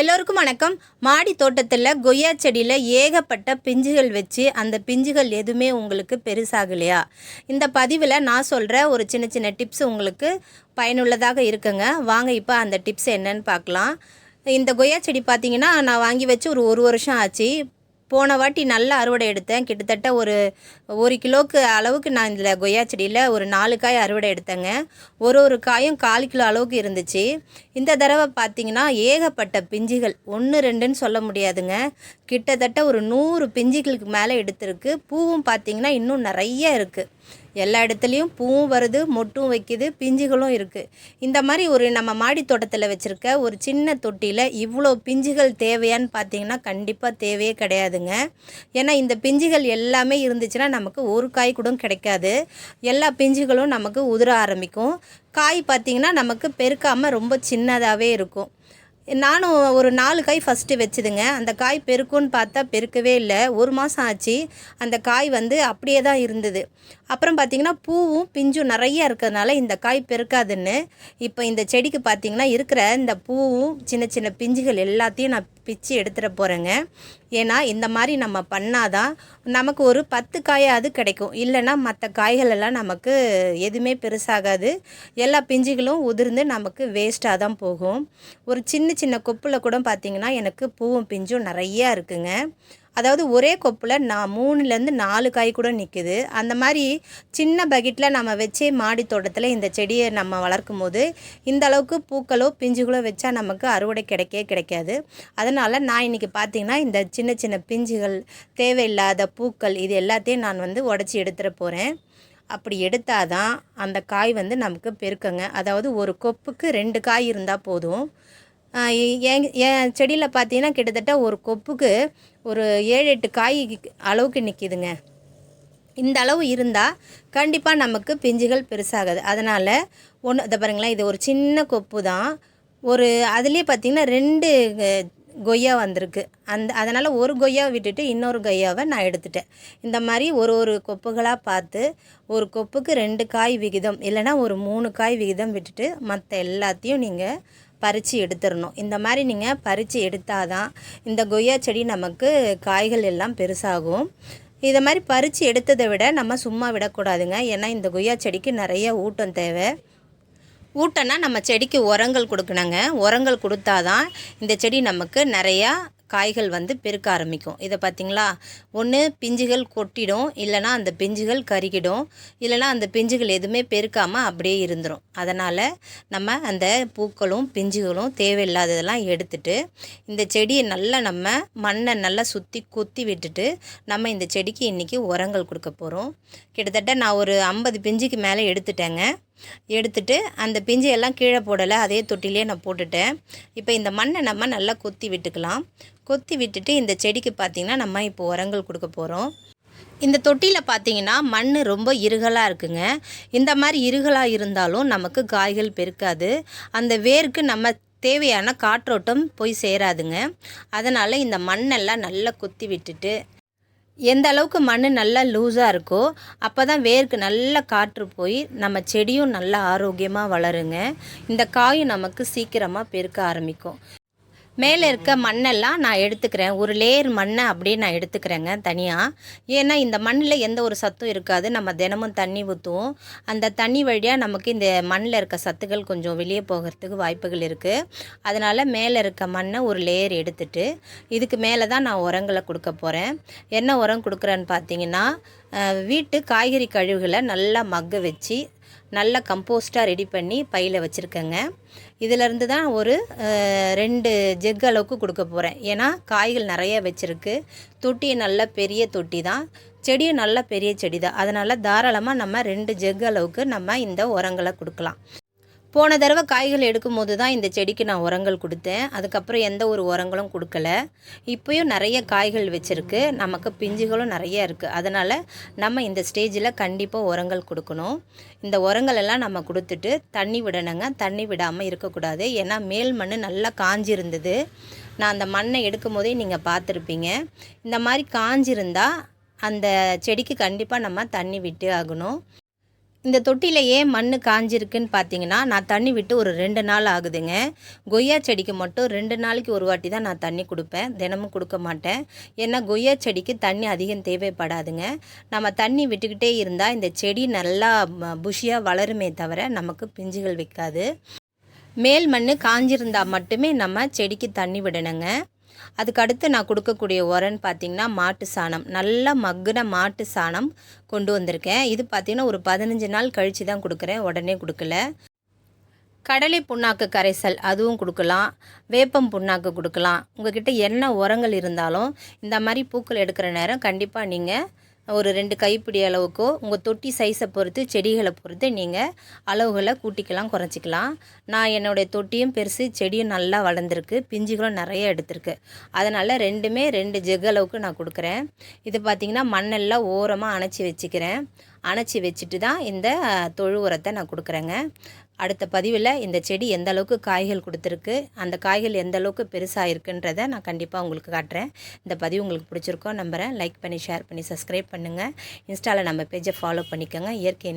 எல்லோருக்கும் வணக்கம். மாடி தோட்டத்தில் கொய்யா செடியில் ஏகப்பட்ட பிஞ்சுகள் வச்சு அந்த பிஞ்சுகள் எதுவுமே உங்களுக்கு பெருசாகலையா? இந்த பதிவில் நான் சொல்கிற ஒரு சின்ன சின்ன டிப்ஸ் உங்களுக்கு பயனுள்ளதாக இருக்குங்க. வாங்க இப்போ அந்த டிப்ஸ் என்னன்னு பார்க்கலாம். இந்த கொய்யா செடி பார்த்தீங்கன்னா நான் வாங்கி வச்சு ஒரு ஒரு வருஷம் ஆச்சு. போன வாட்டி நல்ல அறுவடை எடுத்தேன். கிட்டத்தட்ட ஒரு ஒரு கிலோக்கு அளவுக்கு நான் இதில் கொய்யா செடியில் ஒரு நாலு காய் அறுவடை எடுத்தேங்க. ஒரு ஒரு காயும் கால் கிலோ அளவுக்கு இருந்துச்சு. இந்த தடவை பார்த்திங்கன்னா ஏகப்பட்ட பிஞ்சுகள். ஒன்று ரெண்டுன்னு சொல்ல முடியாதுங்க. கிட்டத்தட்ட ஒரு நூறு பிஞ்சுகளுக்கு மேலே எடுத்திருக்கு. பூவும் பார்த்தீங்கன்னா இன்னும் நிறைய இருக்குது எல்லா இடத்துலையும் பூவும் வருது மொட்டும் வைக்குது பிஞ்சுகளும் இருக்குது இந்த மாதிரி ஒரு நம்ம மாடி தோட்டத்தில் வச்சுருக்க ஒரு சின்ன தொட்டியில் இவ்வளோ பிஞ்சுகள் தேவையான்னு பார்த்தீங்கன்னா கண்டிப்பாக தேவையே கிடையாதுங்க. ஏன்னா இந்த பிஞ்சுகள் எல்லாமே இருந்துச்சுன்னா நமக்கு ஒரு காய் கூட கிடைக்காது. எல்லா பிஞ்சுகளும் நமக்கு உதிர ஆரம்பிக்கும். காய் பார்த்திங்கன்னா நமக்கு பெருக்காமல் ரொம்ப சின்னதாகவே இருக்கும். நானும் ஒரு நாலு காய் ஃபஸ்ட்டு வச்சுதுங்க. அந்த காய் பெருக்கும்னு பார்த்தா பெருக்கவே இல்லை. ஒரு மாதம் ஆச்சு. அந்த காய் வந்து அப்படியே தான் இருந்தது. அப்புறம் பார்த்திங்கன்னா பூவும் பிஞ்சும் நிறைய இருக்கிறதுனால இந்த காய் பெருக்காதுன்னு இப்போ இந்த செடிக்கு பார்த்திங்கன்னா இருக்கிற இந்த பூவும் சின்ன சின்ன பிஞ்சுகள் எல்லாத்தையும் நான் பிச்சு எடுத்துகிட்டு போகிறேங்க ஏன்னா இந்த மாதிரி நம்ம பண்ணாதான் நமக்கு ஒரு பத்து காயாவது கிடைக்கும். இல்லைன்னா மற்ற காய்கள் எல்லாம் நமக்கு எதுவுமே பெருசாகாது. எல்லா பிஞ்சுகளும் உதிர்ந்து நமக்கு வேஸ்ட்டாக தான் போகும். ஒரு சின்ன சின்ன கொப்பில் கூட பார்த்திங்கன்னா எனக்கு பூவும் பிஞ்சும் நிறையா இருக்குங்க. அதாவது ஒரே கொப்பில் நான் மூணுலேருந்து நாலு காய் கூட நிற்குது அந்த மாதிரி சின்ன பக்கெட்டில் நம்ம வச்சே மாடி தோட்டத்தில் இந்த செடியை நம்ம வளர்க்கும் போது இந்த அளவுக்கு பூக்களோ பிஞ்சுகளோ வச்சா நமக்கு அறுவடை கிடைக்கவே கிடைக்காது. அதனால் நான் இன்றைக்கி பார்த்திங்கன்னா இந்த சின்ன சின்ன பிஞ்சுகள் தேவையில்லாத பூக்கள் இது எல்லாத்தையும் நான் வந்து உடச்சி எடுத்துகிட்டு போகிறேன் அப்படி எடுத்தால் தான் அந்த காய் வந்து நமக்கு பெருக்கங்க. அதாவது ஒரு கொப்புக்கு ரெண்டு காய் இருந்தால் போதும். என் என் செடியில் பார்த்தீங்கன்னா கிட்டத்தட்ட ஒரு கொப்புக்கு ஒரு ஏழு எட்டு காய் அளவுக்கு நிற்கிதுங்க இந்த அளவு இருந்தால் கண்டிப்பாக நமக்கு பிஞ்சுகள் பெருசாகாது. அதனால் ஒன்று இதை பாருங்களேன் இது ஒரு சின்ன கொப்பு தான் ஒரு அதுலேயே பார்த்திங்கன்னா ரெண்டு கொய்யா வந்திருக்கு. அந்த அதனால் ஒரு கொய்யாவை விட்டுட்டு இன்னொரு கொய்யாவை நான் எடுத்துட்டேன். இந்த மாதிரி ஒரு ஒரு கொப்புகளாக பார்த்து ஒரு கொப்புக்கு ரெண்டு காய் விகிதம் இல்லைனா ஒரு மூணு காய் விகிதம் விட்டுட்டு மற்ற எல்லாத்தையும் நீங்கள் பறித்து எடுத்துடணும். இந்த மாதிரி நீங்கள் பறித்து எடுத்தால் தான் இந்த கொய்யா செடி நமக்கு காய்கள் எல்லாம் பெருசாகும். இதை மாதிரி பறித்து எடுத்ததை விட நம்ம சும்மா விடக்கூடாதுங்க. ஏன்னா இந்த கொய்யா செடிக்கு நிறைய ஊட்டம் தேவை. ஊட்டம்னா நம்ம செடிக்கு உரங்கள் கொடுக்கணுங்க. உரங்கள் கொடுத்தாதான் இந்த செடி நமக்கு நிறையா காய்கள் வந்து பெருக்க ஆரம்பிக்கும். இதை பார்த்திங்களா ஒன்று பிஞ்சுகள் கொட்டிடும். இல்லைனா அந்த பிஞ்சுகள் கருகிடும். இல்லைனா அந்த பிஞ்சுகள் எதுவுமே பெருக்காமல் அப்படியே இருந்துடும் அதனால் நம்ம அந்த பூக்களும் பிஞ்சுகளும் தேவையில்லாததெல்லாம் எடுத்துட்டு இந்த செடியை நல்லா நம்ம மண்ணை நல்லா சுற்றி கொத்தி விட்டுட்டு நம்ம இந்த செடிக்கு இன்றைக்கி உரங்கள் கொடுக்க போகிறோம் கிட்டத்தட்ட நான் ஒரு ஐம்பது பிஞ்சுக்கு மேலே எடுத்துட்டேங்க. எடுத்துட்டு அந்த பிஞ்சையெல்லாம் கீழே போடலை அதே தொட்டிலே நான் போட்டுட்டேன். இப்போ இந்த மண்ணை நம்ம நல்லா கொத்தி விட்டுக்கலாம். கொத்தி விட்டுட்டு இந்த செடிக்கு பார்த்திங்கன்னா நம்ம இப்போ உரங்கள் கொடுக்க போகிறோம் இந்த தொட்டியில் பார்த்தீங்கன்னா மண் ரொம்ப இருகலாக இருக்குங்க. இந்த மாதிரி இருகலாக இருந்தாலும் நமக்கு காய்கள் பெருக்காது. அந்த வேருக்கு நம்ம தேவையான காற்றோட்டம் போய் சேராதுங்க. அதனால் இந்த மண்ணெல்லாம் நல்லா கொத்தி விட்டுட்டு எந்த அளவுக்கு மண் நல்லா லூஸாக இருக்கோ அப்போ தான் வேருக்கு நல்லா காற்று போய் நம்ம செடியும் நல்லா ஆரோக்கியமாக வளருங்க. இந்த காயும் நமக்கு சீக்கிரமாக பெருக்க ஆரம்பிக்கும். மேலே இருக்க மண்ணெல்லாம் நான் எடுத்துக்கிறேன். ஒரு லேயர் மண்ணை அப்படியே நான் எடுத்துக்கிறேங்க தனியாக ஏன்னா இந்த மண்ணில் எந்த ஒரு சத்தும் இருக்காது. நம்ம தினமும் தண்ணி ஊற்றுவோம் அந்த தண்ணி வழியாக நமக்கு இந்த மண்ணில் இருக்க சத்துக்கள் கொஞ்சம் வெளியே போகிறதுக்கு வாய்ப்புகள் இருக்குது அதனால் மேலே இருக்க மண்ணை ஒரு லேயர் எடுத்துட்டு இதுக்கு மேலே தான் நான் உரங்களை கொடுக்க போகிறேன் என்ன உரம் கொடுக்குறேன்னு பார்த்தீங்கன்னா வீட்டு காய்கறி கழிவுகளை நல்லா மக்க வச்சு நல்லா கம்போஸ்ட்டாக ரெடி பண்ணி பையில் வச்சுருக்கேங்க. இதிலேருந்து தான் ஒரு ரெண்டு ஜெக் அளவுக்கு கொடுக்க போகிறேன் ஏன்னா காய்கள் நிறைய வச்சுருக்கு. தொட்டி நல்ல பெரிய தொட்டி தான். செடியும் நல்ல பெரிய செடி தான். அதனால் தாராளமாக நம்ம ரெண்டு ஜெக் அளவுக்கு நம்ம இந்த உரங்களை கொடுக்கலாம். போன தடவை காய்கள் எடுக்கும் போது தான் இந்த செடிக்கு நான் உரங்கள் கொடுத்தேன். அதுக்கப்புறம் எந்த ஒரு உரங்களும் கொடுக்கல. இப்போயும் நிறைய காய்கள் வச்சுருக்கு. நமக்கு பிஞ்சுகளும் நிறைய இருக்குது அதனால் நம்ம இந்த ஸ்டேஜில் கண்டிப்பாக உரங்கள் கொடுக்கணும். இந்த உரங்கள் எல்லாம் நம்ம கொடுத்துட்டு தண்ணி விடணுங்க. தண்ணி விடாமல் இருக்கக்கூடாது. ஏன்னா மேல் மண் நல்லா காஞ்சிருந்தது. நான் அந்த மண்ணை எடுக்கும் போதே நீங்கள் பார்த்துருப்பீங்க. இந்த மாதிரி காஞ்சிருந்தால் அந்த செடிக்கு கண்டிப்பாக நம்ம தண்ணி விட்டு ஆகணும். இந்த தொட்டியில் ஏன் மண் காஞ்சிருக்குன்னு பார்த்தீங்கன்னா நான் தண்ணி விட்டு ஒரு ரெண்டு நாள் ஆகுதுங்க. கொய்யா செடிக்கு மட்டும் ரெண்டு நாளைக்கு ஒரு வாட்டி தான் நான் தண்ணி கொடுப்பேன். தினமும் கொடுக்க மாட்டேன். ஏன்னா கொய்யா செடிக்கு தண்ணி அதிகம் தேவைப்படாதுங்க. நம்ம தண்ணி விட்டுக்கிட்டே இருந்தால் இந்த செடி நல்லா புஷியாக வளருமே தவிர நமக்கு பிஞ்சுகள் வைக்காது. மேல் மண் காஞ்சிருந்தால் மட்டுமே நம்ம செடிக்கு தண்ணி விடணுங்க. அதுக்கு அடுத்து நான் கொடுக்கக்கூடிய உரன்னு பார்த்தீங்கன்னா மாட்டு சாணம். நல்லா மக்குன மாட்டு சாணம் கொண்டு வந்திருக்கேன். இது பார்த்திங்கன்னா ஒரு பதினஞ்சு நாள் கழித்து தான் கொடுக்குறேன். உடனே கொடுக்கல. கடலை புண்ணாக்கு கரைசல் அதுவும் கொடுக்கலாம். வேப்பம் புண்ணாக்கு கொடுக்கலாம். உங்ககிட்ட என்ன உரங்கள் இருந்தாலும் இந்த மாதிரி பூக்கள் எடுக்கிற நேரம் கண்டிப்பாக நீங்கள் ஒரு ரெண்டு கைப்பிடி அளவுக்கோ உங்கள் தொட்டி சைஸை பொறுத்து செடிகளை பொறுத்து நீங்கள் அளவுகளை கூட்டிக்கலாம் குறைச்சிக்கலாம். நான் என்னுடைய தொட்டியும் பெருசு செடியும் நல்லா வளர்ந்துருக்கு. பிஞ்சுகளும் நிறைய எடுத்திருக்கு. அதனால் ரெண்டுமே ரெண்டு ஜெக் அளவுக்கு நான் கொடுக்குறேன். இது பார்த்திங்கன்னா மண்ணெல்லாம் ஓரமாக அணைச்சி வச்சுக்கிறேன். அணைச்சி வச்சுட்டு தான் இந்த தொழு உரத்தை நான் கொடுக்குறேங்க. அடுத்த பதிவில் இந்த செடி எந்த அளவுக்கு காய்கள் கொடுத்துருக்கு அந்த காய்கள் எந்த அளவுக்கு பெருசாக இருக்குன்றதை நான் கண்டிப்பாக உங்களுக்கு காட்டுறேன். இந்த பதிவு உங்களுக்கு பிடிச்சிருக்கோம் நம்புகிறேன் லைக் பண்ணி ஷேர் பண்ணி சப்ஸ்கிரைப் பண்ணுங்கள் இன்ஸ்டாவில் நம்ம பேஜை ஃபாலோ பண்ணிக்கோங்க. இயற்கை